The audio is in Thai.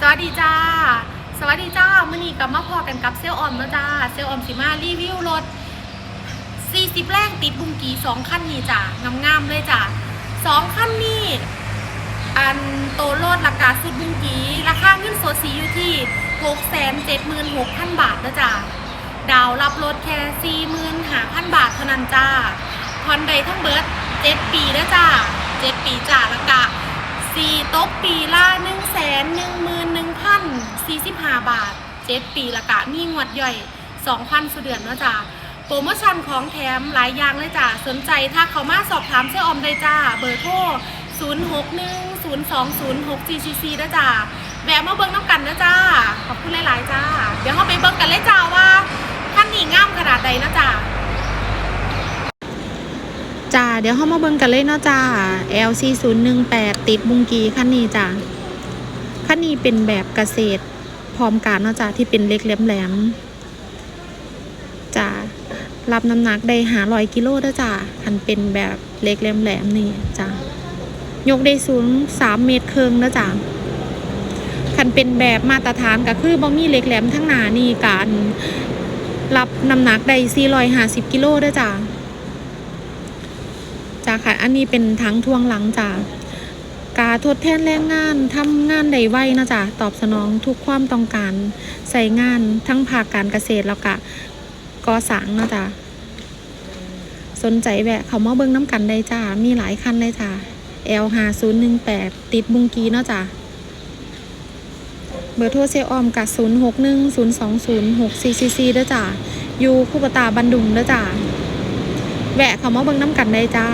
สวัสดีจ้า สวัสดีจ้ามื่อนี้กับมาพอกันกับเซลลออมแล้วจ้า เซลลออมสิมารีวิวรถ 40 แรงติดบุงกีสองคันนี้จ้างามๆเลยจ้าสองคันนี้อันโตโลดราคาสุดบุงกีราคาเงินสดสีอยู่ที่ 676,000 บาทแล้วจ้าดาวรับรถแค่45,000 บาทเท่านั้นจ้าผ่อนใดทั้งเบิร์ด7ปีแล้วจ้า7ปีจ้าแล้วกะ4ตกปีละ1 1 1 1 45 บาท7ปีละกะมีงวดย่อย2,000สุดเดือนเนาะจ้าโปรโมชั่นของแถมหลายอย่างเลยจ้าสนใจถ้าเขามาสอบถามเสื้ออมได้จ้า เบอร์โทร0610206444นะจ้าแวะมาเบิ้งน้ำกันนะจ้า ขอบคุณหลาย ๆ จ้า เดี๋ยวเราไปเบิ้งกันเลยจ้าว่าท่านนี่งามขนาดใดนะจ้าจ้าเดี๋ยวเข้ามาเบิ่งกันเลยเนาะจ้า LC 0 1 8ติดบุงกีคันนี้จ้าคันนี้เป็นแบบเกษตร พร้อมการเนาะจ้าที่เป็นเล็กแหลมๆจ้ารับน้ำหนักได้หาร้อยกิโลเด้จ้าคันเป็นแบบเล็กแหลมๆนี่จ้ายกได้สูงสามเมตรครึ่งเด้อจ้าคันเป็นแบบมาตรฐานก็คือบ่มีเล็กแหลมทั้งหน้านี่การรับน้ำหนักได้450กิโลเด้จ้าจ้าค่ะ อันนี้เป็นทั้งทวงหลังจ้า กาทดแทนแรงงานทำงานได้ไวนะจ๊ะตอบสนองทุกความต้องการใส่งานทั้งภาคการเกษตรแล้วก็ก่อสร้างนะจ๊ะสนใจแวะเขามาเบิ้งน้ำกันได้จ้า มีหลายคันเลยจ้า L 5 0 1 8ติดบุงกีเนาะจ้ะเบอร์โทรเซออมกับ0 6 1 0 2 0 6 4 4 4เด้อจ้าอยู่คู่ปตาบันดุงเด้อจ้าแวะเขามาเบิ่งน้ำกันได้จ้า